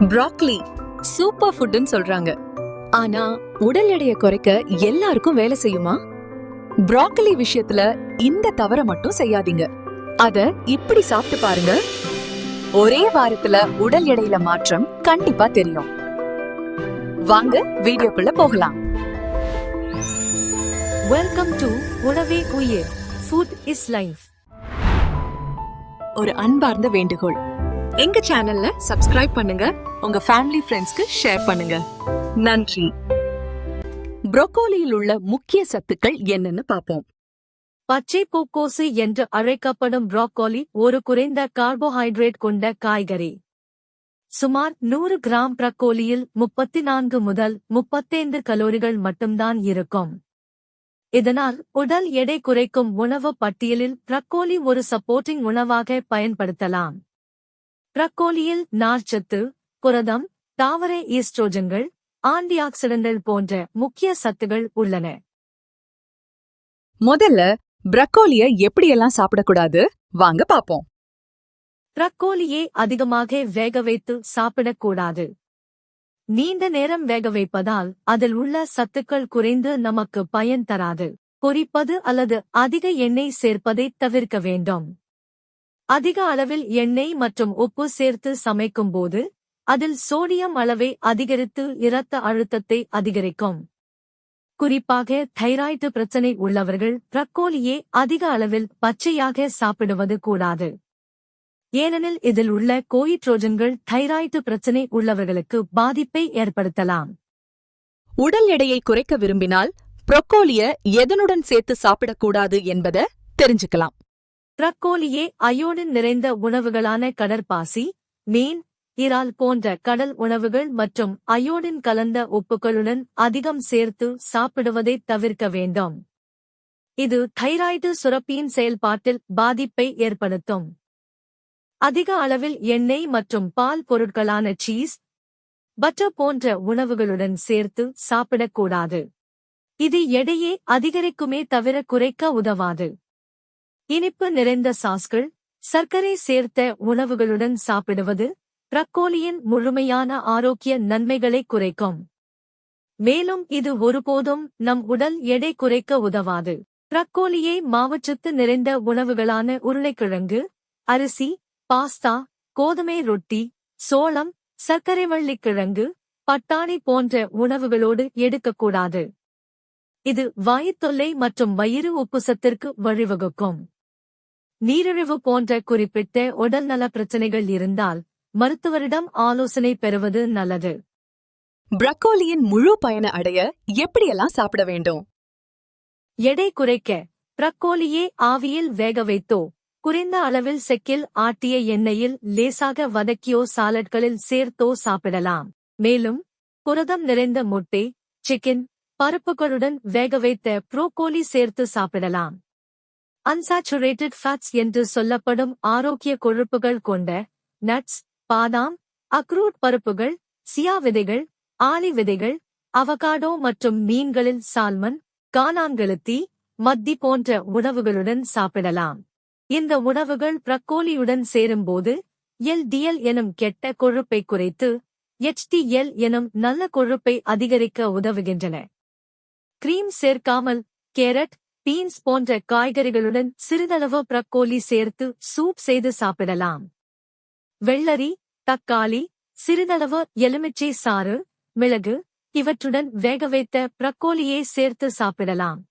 ப்ராக்லி super ஃபுட்னு சொல்றாங்க. ஆனா உடல் எடையை குறைக்க எல்லாருக்கும் வேலை செய்யுமா? ப்ராக்கலி விஷயத்துல இந்த தவற மட்டும் செய்யாதீங்க. அத இப்படி சாப்பிட்டு பாருங்க. ஒரே வாரத்துல உடல் எடையில மாற்றம் கண்டிப்பா தெரியும். வாங்க வீடியோக்குள்ள போகலாம். வெல்கம் டு உணவே உயிர். ஃபுட் இஸ் லைஃப் ஒரு அன்பார்ந்த வேண்டுகோள். எங்க சேனல்ல சப்ஸ்கிரைப் பண்ணுங்க. உங்க ஃபேமிலி ஃப்ரெண்ட்ஸ்க்கு ஷேர் பண்ணுங்க. நன்றி. ப்ரோக்கோலியில் உள்ள முக்கிய சத்துக்கள் என்னன்னு பார்ப்போம். பச்சை பூக்கோசு என்று அழைக்கப்படும் புரோக்கோலி ஒரு குறைந்த கார்போஹைட்ரேட் கொண்ட காய்கறி. சுமார் நூறு கிராம் பிரக்கோலியில் முப்பத்தி நான்கு முதல் முப்பத்தைந்து கலோரிகள் மட்டும்தான் இருக்கும். இதனால் உடல் எடை குறைக்கும் உணவு பட்டியலில் பிரக்கோலி ஒரு சப்போர்ட்டிங் உணவாக பயன்படுத்தலாம். ப்ரக்கோலியில் நார்ச்சத்து புரதம் தாவர ஈஸ்ட்ரோஜன்கள் ஆன்டிஆக்சிடென்டல் போன்ற முக்கிய சத்துகள் உள்ளன. முதல்ல ப்ரக்கோலிய எப்படியெல்லாம் சாப்பிடக்கூடாது? வாங்க பாப்போம். ப்ரக்கோலியை அதிகமாக வேக வைத்து சாப்பிடக்கூடாது. நீண்ட நேரம் வேக வைப்பதால் அதில் உள்ள சத்துக்கள் குறைந்து நமக்கு பயன் தராது. பொரிப்பது அல்லது அதிக எண்ணெய் சேர்ப்பதை தவிர்க்க வேண்டும். அதிக அளவில் எண்ணெய் மற்றும் உப்பு சேர்த்து சமைக்கும்போது அதில் சோடியம் அளவை அதிகரித்து இரத்த அழுத்தத்தை அதிகரிக்கும். குறிப்பாக தைராய்டு பிரச்சனை உள்ளவர்கள் ப்ரக்கோலியை அதிக அளவில் பச்சையாக சாப்பிடுவது கூடாது. ஏனெனில் இதில் உள்ள கோயிட்ரோஜன்கள் தைராய்டு பிரச்சனை உள்ளவர்களுக்கு பாதிப்பை ஏற்படுத்தலாம். உடல் எடையை குறைக்க விரும்பினால் புரொக்கோலிய எதனுடன் சேர்த்து சாப்பிடக்கூடாது என்பதை தெரிஞ்சுக்கலாம். ட்ரக்கோலியே அயோடின் நிறைந்த உணவுகளான கடற்பாசி மீன் இறால் போன்ற கடல் உணவுகள் மற்றும் அயோடின் கலந்த உப்புகளுடன் அதிகம் சேர்த்து சாப்பிடுவதை தவிர்க்க வேண்டும். இது தைராய்டு சுரப்பியின் செயல்பாட்டில் பாதிப்பை ஏற்படுத்தும். அதிக அளவில் எண்ணெய் மற்றும் பால் பொருட்களான சீஸ் பட்டர் போன்ற உணவுகளுடன் சேர்த்து சாப்பிடக்கூடாது. இது எடையே அதிகரிக்குமே தவிர குறைக்க உதவாது. இனிப்பு நிறைந்த சாஸ்கள் சர்க்கரை சேர்த்த உணவுகளுடன் சாப்பிடுவது பிரக்கோலியின் முழுமையான ஆரோக்கிய நன்மைகளை குறைக்கும். மேலும் இது ஒருபோதும் நம் உடல் எடை குறைக்க உதவாது. பிரக்கோலியை மாவுச்சத்து நிறைந்த உணவுகளான உருளைக்கிழங்கு அரிசி பாஸ்தா கோதுமை ரொட்டி சோளம் சர்க்கரை வள்ளிக்கிழங்கு பட்டாணி போன்ற உணவுகளோடு எடுக்கக்கூடாது. இது வாயுத்தொல்லை மற்றும் வயிறு உப்புசத்திற்கு வழிவகுக்கும். நீரிழிவு போன்ற குறிப்பிட்ட உடல்நல பிரச்சனைகள் இருந்தால் மருத்துவரிடம் ஆலோசனை பெறுவது நல்லது. ப்ரக்கோலியின் முழு பயனை அடைய எப்படியெல்லாம் சாப்பிட வேண்டும்? எடை குறைக்க ப்ரக்கோலியே ஆவியில் வேக வைத்தோ குறைந்த அளவில் செக்கில் ஆட்டிய எண்ணெயில் லேசாக வதக்கியோ சாலட்களில் சேர்த்தோ சாப்பிடலாம். மேலும் புரதம் நிறைந்த முட்டை சிக்கன் பருப்புகளுடன் வேக வைத்த ப்ரோக்கோலி சேர்த்து சாப்பிடலாம். அன்சாச்சுரேட்டட் ஃபேட்ஸ் என்று சொல்லப்படும் ஆரோக்கிய கொழுப்புகள் கொண்ட நட்ஸ் பாதாம் அக்ரூட் பருப்புகள் சியா விதைகள் ஆலி விதைகள் அவகாடோ மற்றும் மீன்களில் சால்மன் கானாங்கழுத்தி மத்தி போன்ற உணவுகளுடன் சாப்பிடலாம். இந்த உணவுகள் பிரக்கோலியுடன் சேரும்போது எல்டிஎல் எனும் கெட்ட கொழுப்பை குறைத்து எச்டிஎல் எனும் நல்ல கொழுப்பை அதிகரிக்க உதவுகின்றன. கிரீம் சேர்க்காமல் கேரட் பீன்ஸ் போன்ற காய்கறிகளுடன் சிறிதளவு ப்ரக்கோலி சேர்த்து சூப் செய்து சாப்பிடலாம். வெள்ளரி தக்காளி சிறிதளவு எலுமிச்சை சாறு மிளகு இவற்றுடன் வேக வைத்த ப்ரக்கோலியை சேர்த்து சாப்பிடலாம்.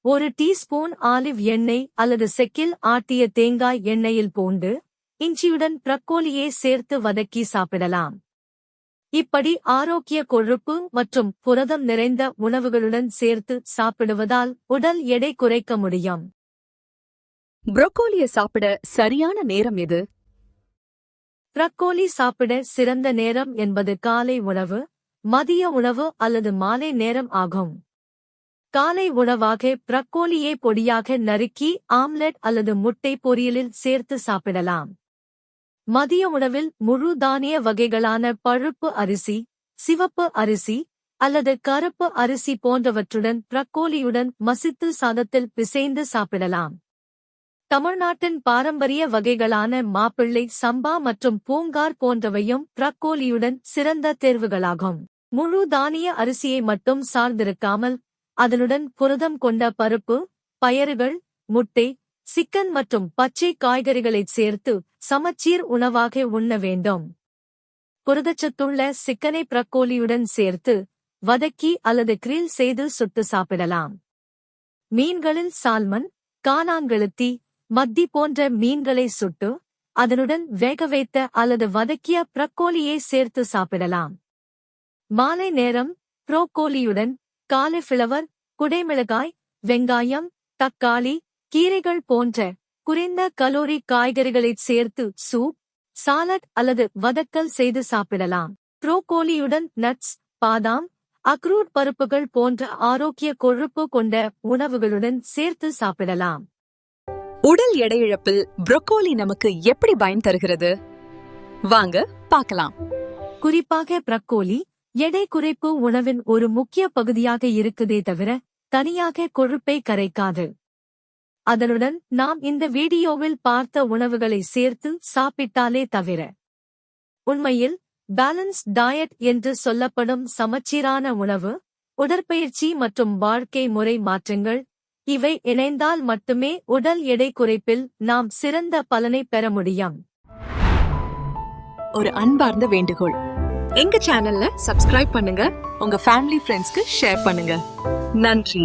ஒரு டீஸ்பூன் ஆலிவ் எண்ணெய் அல்லது செக்கில் ஆட்டிய தேங்காய் எண்ணெயில் பூண்டு இஞ்சியுடன் ப்ரக்கோலியை சேர்த்து வதக்கி சாப்பிடலாம். இப்படி ஆரோக்கிய கொழுப்பு மற்றும் புரதம் நிறைந்த உணவுகளுடன் சேர்த்து சாப்பிடுவதால் உடல் எடை குறைக்க முடியும். ப்ரொக்கோலிய சாப்பிட சரியான நேரம் எது? ப்ரக்கோலி சாப்பிட சிறந்த நேரம் என்பது காலை உணவு மதிய உணவு அல்லது மாலை நேரம் ஆகும். காலை உணவாக ப்ரக்கோலியை பொடியாக நறுக்கி ஆம்லெட் அல்லது முட்டை பொரியலில் சேர்த்து சாப்பிடலாம். மதிய உணவில் முழு தானிய வகைகளான பழுப்பு அரிசி சிவப்பு அரிசி அல்லது கருப்பு அரிசி போன்றவற்றுடன் பிரக்கோலியுடன் மசித்து சாதத்தில் பிசைந்து சாப்பிடலாம். தமிழ்நாட்டின் பாரம்பரிய வகைகளான மாப்பிள்ளை சம்பா மற்றும் பூங்கார் போன்றவையும் பிரக்கோலியுடன் சிறந்த தேர்வுகளாகும். முழு தானிய அரிசியை மட்டும் சார்ந்திருக்காமல் அதனுடன் புரதம் கொண்ட பருப்பு பயறுகள் முட்டை சிக்கன் மற்றும் பச்சை காய்கறிகளைச் சேர்த்து சமச்சீர் உணவாக உண்ண வேண்டும். புரதச்சத்துள்ள சிக்கனை பிரக்கோலியுடன் சேர்த்து வதக்கி அல்லது கிரில் செய்து சுட்டு சாப்பிடலாம். மீன்களில் சால்மன் காணாங்கெழுத்தி மத்தி போன்ற மீன்களை சுட்டு அதனுடன் வேக வைத்த அல்லது வதக்கிய பிரக்கோலியை சேர்த்து சாப்பிடலாம். மாலை நேரம் புரோக்கோலியுடன் காலிஃபிளவர் குடைமிளகாய் வெங்காயம் தக்காளி கீரைகள் போன்ற குறைந்த கலோரி காய்கறிகளைச் சேர்த்து சூப் சாலட் அல்லது வதக்கல் செய்து சாப்பிடலாம். ப்ரோக்கோலியுடன் நட்ஸ் பாதாம் அக்ரூட் பருப்புகள் போன்ற ஆரோக்கிய கொழுப்பு கொண்ட உணவுகளுடன் சேர்த்து சாப்பிடலாம். உடல் எடை இழப்பில் ப்ரொக்கோலி நமக்கு எப்படி பயன் தருகிறது? வாங்க பார்க்கலாம். குறிப்பாக பிரக்கோலி எடை குறைப்பு உணவின் ஒரு முக்கிய பகுதியாக இருக்குதே தவிர தனியாக கொழுப்பை கரைக்காது. அதனுடன் நாம் இந்த வீடியோவில் பார்த்த உணவுகளை சேர்த்து சாப்பிட்டாலே தவிர. உண்மையில் பேலன்ஸ் டயட் என்று சொல்லப்படும் சமச்சீரான உணவு உடற்பயிற்சி மற்றும் வாழ்க்கை முறை மாற்றங்கள் இவை இணைந்தால் மட்டுமே உடல் எடை குறைப்பில் நாம் சிறந்த பலனை பெற முடியும். ஒரு அன்பார்ந்த வேண்டுகோள். எங்க சேனல்ல சப்ஸ்கிரைப் பண்ணுங்க உங்க ஃபேமிலி ஃப்ரெண்ட்ஸ்க்கு ஷேர் பண்ணுங்க. நன்றி.